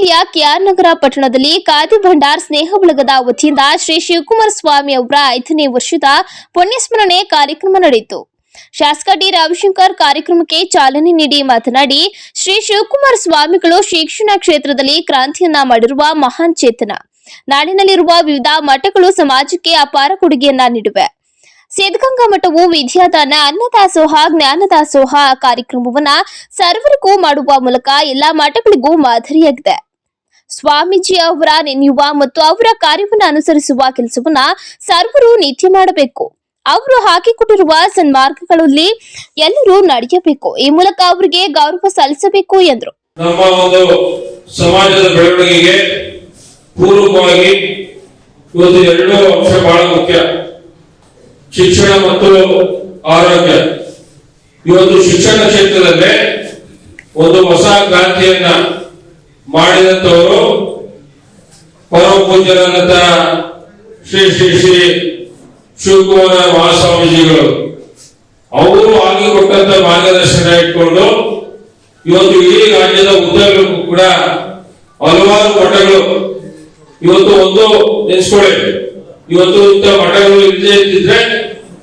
ಜಿಲ್ಲೆಯ ಕೆಆರ್ ನಗರ ಪಟ್ಟಣದಲ್ಲಿ ಖಾದಿ ಭಂಡಾರ್ ಸ್ನೇಹ ಬಳಗದ ವತಿಯಿಂದ ಶ್ರೀ ಶಿವಕುಮಾರ ಸ್ವಾಮಿ ಅವರ ಐದನೇ ವರ್ಷದ ಪುಣ್ಯಸ್ಮರಣೆ ಕಾರ್ಯಕ್ರಮ ನಡೆಯಿತು. ಶಾಸಕ ಡಿ ರವಿಶಂಕರ್ ಕಾರ್ಯಕ್ರಮಕ್ಕೆ ಚಾಲನೆ ನೀಡಿ ಮಾತನಾಡಿ, ಶ್ರೀ ಶಿವಕುಮಾರ ಸ್ವಾಮಿಗಳು ಶಿಕ್ಷಣ ಕ್ಷೇತ್ರದಲ್ಲಿ ಕ್ರಾಂತಿಯನ್ನ ಮಾಡಿರುವ ಮಹಾನ್ ಚೇತನ. ನಾಡಿನಲ್ಲಿರುವ ವಿವಿಧ ಮಠಗಳು ಸಮಾಜಕ್ಕೆ ಅಪಾರ ಕೊಡುಗೆಯನ್ನ ನೀಡಿವೆ. ಸಿದ್ಧಗಂಗಾ ಮಠವು ವಿದ್ಯಾದಾನ, ಅನ್ನದಾಸೋಹ, ಜ್ಞಾನದಾಸೋಹ ಕಾರ್ಯಕ್ರಮವನ್ನ ಸರ್ವರಿಗೂ ಮಾಡುವ ಮೂಲಕ ಎಲ್ಲಾ ಮಠಗಳಿಗೂ ಮಾದರಿಯಾಗಿದೆ. ಸ್ವಾಮೀಜಿ ಅವರ ನೆನೆಯುವ ಮತ್ತು ಅವರ ಕಾರ್ಯವನ್ನು ಅನುಸರಿಸುವ ಕೆಲಸವನ್ನ ಸರ್ವರು ನಿತ್ಯ ಮಾಡಬೇಕು. ಅವರು ಹಾಕಿಕೊಟ್ಟಿರುವ ಸನ್ಮಾರ್ಗಗಳಲ್ಲಿ ಎಲ್ಲರೂ ನಡೆಯಬೇಕು. ಈ ಮೂಲಕ ಅವರಿಗೆ ಗೌರವ ಸಲ್ಲಿಸಬೇಕು ಎಂದರು. ನಮ್ಮ ಒಂದು ಸಮಾಜದ ಬೆಳವಣಿಗೆಗೆ ಪೂರ್ವಕವಾಗಿ ಇವತ್ತು ಎರಡು ಅಂಶ ಬಹಳ ಮುಖ್ಯ. ಶಿಕ್ಷಣ ಮತ್ತು ಆರೋಗ್ಯ. ಇವತ್ತು ಶಿಕ್ಷಣ ಕ್ಷೇತ್ರದಲ್ಲೇ ಒಂದು ಹೊಸ ಕ್ರಾಂತಿಯನ್ನ ಮಾಡಿದಂತವರು ಪರಮ ಪೂಜ್ಯರಾದಂತ ಶ್ರೀ ಶ್ರೀ ಶ್ರೀ ಶಿವಕುಮಾರ ಮಹಾಸ್ವಾಮೀಜಿಗಳು. ಅವರು ಆಗಿ ಕೊಟ್ಟಂತ ಮಾರ್ಗದರ್ಶನ ಇಟ್ಕೊಂಡು ಇವತ್ತು ಇಡೀ ರಾಜ್ಯದ ಉದ್ಯೋಗಕ್ಕೂ ಕೂಡ ಹಲವಾರು ಮಠಗಳು ಇವತ್ತು ಒಂದು ನೆನೆಸ್ಕೊಳ್ಳಿ ಇವತ್ತು ಇಂಥ ಮಠಗಳು ಇಲ್ಲದೆ ಇದ್ದಿದ್ರೆ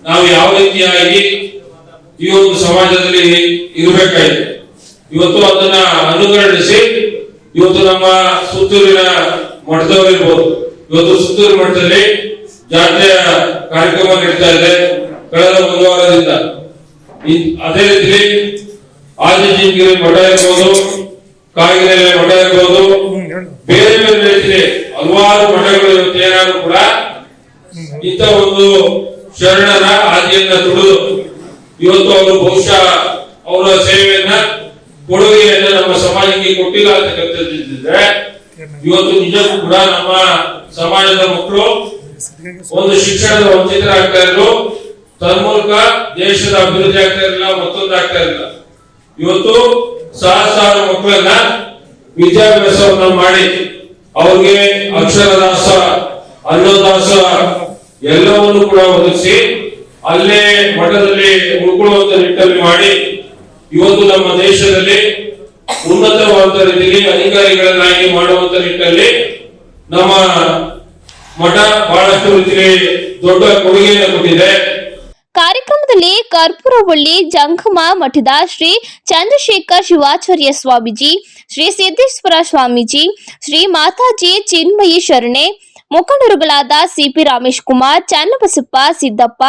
ನಾವು ಯಾವ ರೀತಿಯಾಗಿ ಈ ಒಂದು ಸಮಾಜದಲ್ಲಿ ಇರಬೇಕಾಯಿತು. ಇವತ್ತು ಅದನ್ನ ಅನುಕರಣಿಸಿ ಇವತ್ತು ನಮ್ಮ ಸುತ್ತೂರಿನ ಮಠದವರಿರ್ಬೋದು. ಇವತ್ತು ಸುತ್ತೂರು ಮಠದಲ್ಲಿ ಜಾತ್ರೆಯ ಕಾರ್ಯಕ್ರಮ ನಡೀತಾ ಇದೆ ಕಳೆದ ಒಂದು ವಾರದಿಂದ. ಅದೇ ರೀತಿ ಆದಿಜೀವಿಗಿರಿ ಮಠ ಇರ್ಬೋದು, ಕಾಗಿನೆಲೆ ಮಠ ಇರ್ಬೋದು, ಬೇರೆ ಬೇರೆ ರೀತಿಯಲ್ಲಿ ಹಲವಾರು ಮಠಗಳು ಏನಾದ್ರು ಕೂಡ ಇಂಥ ಒಂದು ಶರಣರ ಆದಿಯನ್ನ ತುಳಿದು ಇವತ್ತು ಅವರು ಬಹುಶಃ ಅವರ ಸಮಾಜಕ್ಕೆ ಕೊಟ್ಟಿಲ್ಲ ಅಂತಕ್ಕಂಥದ್ದಿದ್ರೆ ಇವತ್ತು ನಿಜಕ್ಕೂ ಕೂಡ ನಮ್ಮ ಸಮಾಜದ ಮಕ್ಕಳು ಒಂದು ಶಿಕ್ಷಣದ ವಂಚಿತರಾಗ್ತಾ ಇದ್ರು. ತನ್ಮೂಲಕ ದೇಶದ ಅಭಿವೃದ್ಧಿ ಆಗ್ತಾ ಇರಲಿಲ್ಲ, ಮತ್ತೊಂದು ಆಗ್ತಾ ಇರಲಿಲ್ಲ. ಇವತ್ತು ಸಹಸ್ರಾರು ಮಕ್ಕಳನ್ನ ವಿದ್ಯಾಭ್ಯಾಸವನ್ನ ಮಾಡಿ ಅವ್ರಿಗೆ ಅಕ್ಷರದಾಸ, ಅನ್ನದಾಸ ಎಲ್ಲವನ್ನು ಕೂಡ ಒದಗಿಸಿ ಅಲ್ಲೇ ಮಠದಲ್ಲಿ ಉಳ್ಕೊಳ್ಳುವಂತ ನಿಟ್ಟಲ್ಲಿ ಮಾಡಿ ಇವತ್ತು ನಮ್ಮ ದೇಶದಲ್ಲಿ ಉನ್ನತವಾದ ರೀತಿಯಲ್ಲಿ ಅಧಿಕಾರಿಗಳನ್ನಾಗಿ ಮಾಡುವಂತ ನಿಟ್ಟಿನಲ್ಲಿ ನಮ್ಮ ಮಠ ಬಹಳಷ್ಟು ರೀತಿಯಲ್ಲಿ ದೊಡ್ಡ ಕೊಡುಗೆಯನ್ನು ಕೊಟ್ಟಿದೆ. ಕಾರ್ಯಕ್ರಮದಲ್ಲಿ ಕರ್ಪೂರವಳ್ಳಿ ಜಂಗಮ ಮಠದ ಶ್ರೀ ಚಂದ್ರಶೇಖರ್ ಶಿವಾಚಾರ್ಯ ಸ್ವಾಮೀಜಿ, ಶ್ರೀ ಸಿದ್ದೇಶ್ವರ ಸ್ವಾಮೀಜಿ, ಶ್ರೀ ಮಾತಾಜಿ ಚಿನ್ಮಯಿ ಶರಣೆ, ಮುಖಂಡರುಗಳಾದ ಸಿಪಿ ರಾಮೇಶ್ ಕುಮಾರ್ ಚನ್ನಬಸಪ್ಪ ಸಿದ್ದಪ್ಪ,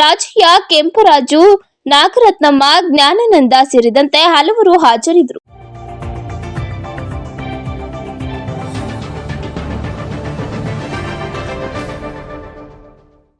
ರಾಜಯ್ಯ ಕೆಂಪರಾಜು, ನಾಗರತ್ನಮ್ಮ, ಜ್ಞಾನಾನಂದ ಸೇರಿದಂತೆ ಹಲವರು ಹಾಜರಿದ್ದರು.